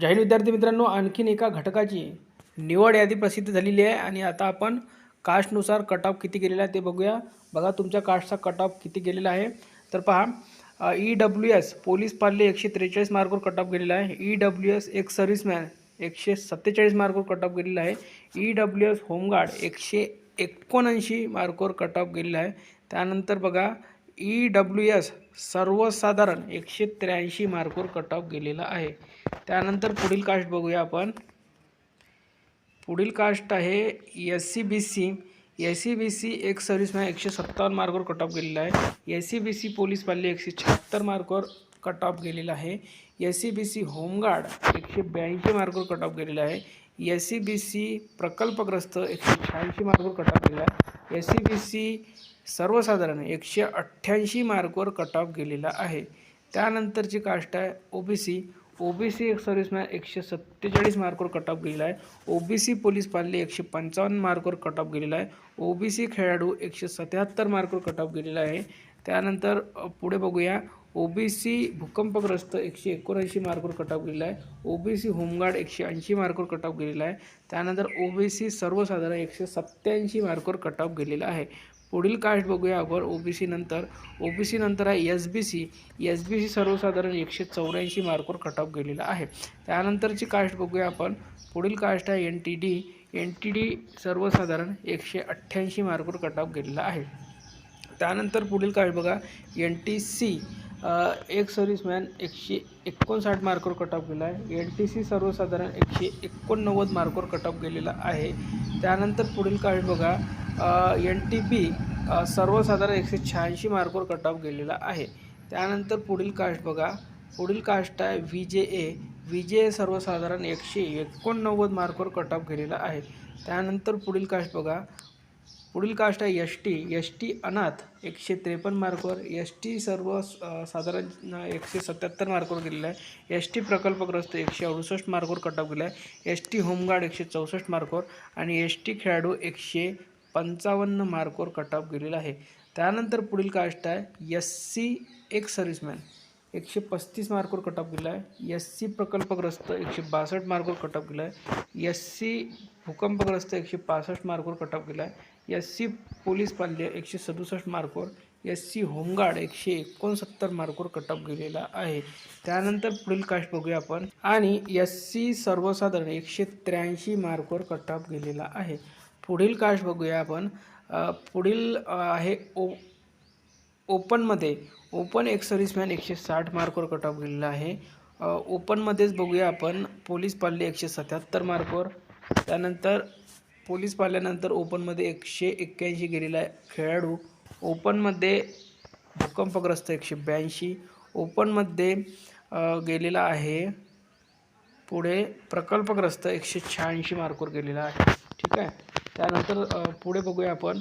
जाहीर विद्यार्थी मित्रांनो आणखीन एका घटकाची निवड यादी प्रसिद्ध झालेली आहे आणि आता आपण कास्टनुसार कट ऑफ किती गेलेला आहे ते बघूया. बघा तुमच्या कास्टचा कट ऑफ किती गेलेला आहे? तर पहा ई डब्ल्यू एस पोलीस पाल्ले एकशे त्रेचाळीस मार्कवर कट ऑफ गेलेला आहे. ई डब्ल्यू एस एक सर्व्हिसमॅन एकशे सत्तेचाळीस मार्कवर कट ऑफ गेलेला आहे. ई डब्ल्यू एस होमगार्ड एकशे एकोणऐंशी मार्कवर कट ऑफ गेलेला आहे. त्यानंतर बघा ई डब्ल्यू एस सर्वसाधारण एकशे त्र्याऐंशी मार्कवर कट ऑफ गेलेला आहे. त्यानंतर पुढील कास्ट बघूया आपण. पुढील कास्ट आहे S C B C S C B C एक सर्व्हिसमॅन एकशे सत्तावन्न मार्कवर कट ऑफ गेलेला आहे. S C B C police पाल्ली एकशे शहात्तर मार्कवर कट ऑफ गेलेला आहे. S C B C home guard एकशे ब्याऐंशी मार्कवर कट ऑफ गेलेला आहे. एस सी बी सी प्रकल्पग्रस्त एकशे शहाऐंशी मार्कवर कट ऑफ गेलेला आहे. एस सी बी सी सर्वसाधारण एकशे अठ्ठ्याऐंशी मार्कवर कट ऑफ गेलेला आहे. त्यानंतरची कास्ट आहे O B C O B C एक सर्व्हिसमॅन एकशे सत्तेचाळीस मार्कवर कट ऑफ गेलेला आहे. ओ बी सी पोलीस पाल्ले एकशे पंचावन्न मार्कवर कट ऑफ गेलेला आहे. ओ बी सी खेळाडू एकशे सत्याहत्तर मार्कवर कट ऑफ गेलेला आहे. त्यानंतर पुढे बघूया. ओ बी सी भूकंपग्रस्त एकशे एकोणऐंशी मार्कवर कट गेलेला आहे. ओ बी सी होमगार्ड एकशे ऐंशी मार्कवर कट गेलेला आहे. त्यानंतर ओ बी सी सर्वसाधारण एकशे सत्त्याऐंशी मार्कवर कट गेलेला आहे. पुढील कास्ट बघूया अगोदर ओ बी सी नंतर. ओ बी सी नंतर आहे S B C S B C सर्वसाधारण एकशे चौऱ्याऐंशी मार्कवर कट गेलेला आहे. त्यानंतरची कास्ट बघूया आपण. पुढील कास्ट आहे N T D N T D सर्वसाधारण एकशे अठ्ठ्याऐंशी मार्कवर कट ऑफ गेलेला आहे. त्यानंतर पुढील काळ बघा. एन टी सी एक सर्व्हिसमॅन एकशे एकोणसाठ मार्कवर कट ऑफ गेला आहे. एन टी सी सर्वसाधारण एकशे एकोणनव्वद मार्कवर कट ऑफ गेलेला आहे. त्यानंतर पुढील काळ बघा. एन टी बी सर्वसाधारण एकशे शहाऐंशी मार्कवर कट ऑफ गेलेला आहे. त्यानंतर पुढील कास्ट बघा. पुढील कास्ट आहे V J A V J ए सर्वसाधारण एकशे एकोणनव्वद मार्कवर कट ऑफ गेलेला आहे. त्यानंतर पुढील कास्ट बघा. पुढील कास्ट आहे एस टी. एस टी अनाथ एकशे त्रेपन्न मार्कवर. एस टी सर्व साधारण एकशे सत्याहत्तर मार्कवर गेलेला आहे. एस टी प्रकल्पग्रस्त एकशे अडुसष्ट मार्कवर कट ऑफ गेला आहे एस टी होमगार्ड एकशे चौसष्ट मार्कवर आणि एस टी खेळाडू एकशे पंचावन्न मार्कवर कट ऑफ गेलेला आहे. त्यानंतर पुढील कास्ट आहे. एस सी एक सर्व्हिसमॅन एकशे पस्तीस मार्कवर कट ऑफ गेला आहे एस सी प्रकल्पग्रस्त एकशे बासष्ट मार्कवर कट ऑफ गेला आहे एस सी भूकंपग्रस्त एकशे पासष्ट मार्कवर कट ऑफ गेला आहे एस सी पोलीस पाल्य एकशे सदुसष्ट मार्कवर. एस सी होमगार्ड एकशे एकोणसत्तर मार्कवर कट ऑफ गेलेला आहे. त्यानंतर पुढील कास्ट बघूया आपण. आणि एस सी सर्वसाधारण एकशे त्र्याऐंशी मार्कवर कट ऑफ गेलेला आहे. पुढील कास्ट बघूया आपण. पुढील आहे ओ ओपनमध्ये ओपन एक सर्व्हिसमॅन एकशे साठ मार्कवर कट ऑफ गेलेला आहे. ओपनमध्येच बघूया आपण. पोलीस पाल्ले एकशे सत्याहत्तर मार्कवर. त्यानंतर पोलीस पाडल्यानंतर ओपनमध्ये एकशे एक्क्याऐंशी गेलेला आहे खेळाडू ओपनमध्ये भूकंपग्रस्त एकशे ब्याऐंशी. ओपनमध्ये गेलेला आहे. पुढे प्रकल्पग्रस्त एकशे शहाऐंशी मार्कवर गेलेला आहे. ठीक आहे? त्यानंतर पुढे बघूया आपण.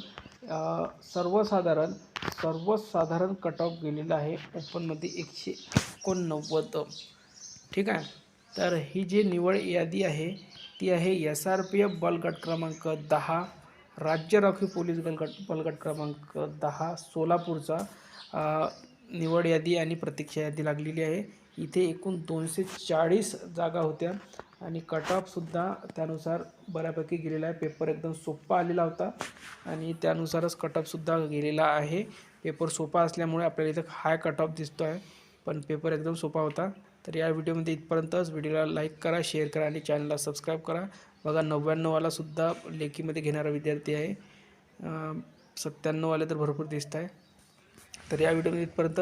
सर्वसाधारण सर्वसाधारण कट ऑफ गेलेला आहे. ओपनमध्ये एकशे एकोणनव्वद. ठीक आहे? तर ही जी निवड यादी आहे ती आहे एस आर पी एफ बलगट क्रमांक दहा राज्य राखीव पोलीस बलगट बलगट क्रमांक दहा सोलापूरचा निवड यादी आणि प्रतीक्षा यादी लागलेली आहे. इथे एकूण दोनशे चाळीस जागा होत्या आणि कट ऑफसुद्धा त्यानुसार बऱ्यापैकी गेलेला आहे. पेपर एकदम सोपा आलेला होता आणि त्यानुसारच कट ऑफसुद्धा गेलेला आहे. पेपर सोपा असल्यामुळे आपल्याला इथं हाय कट ऑफ दिसतो आहे पण पेपर एकदम सोपा होता. तर या व्हिडिओमध्ये इथपर्यंतच व्हिडिओला लाईक करा शेअर करा आणि चॅनलला सबस्क्राईब करा. बघा नव्याण्णववालासुद्धा लेखीमध्ये घेणारा विद्यार्थी आहे. सत्त्याण्णववाले तर भरपूर दिसत आहे तर या व्हिडिओमध्ये इथपर्यंत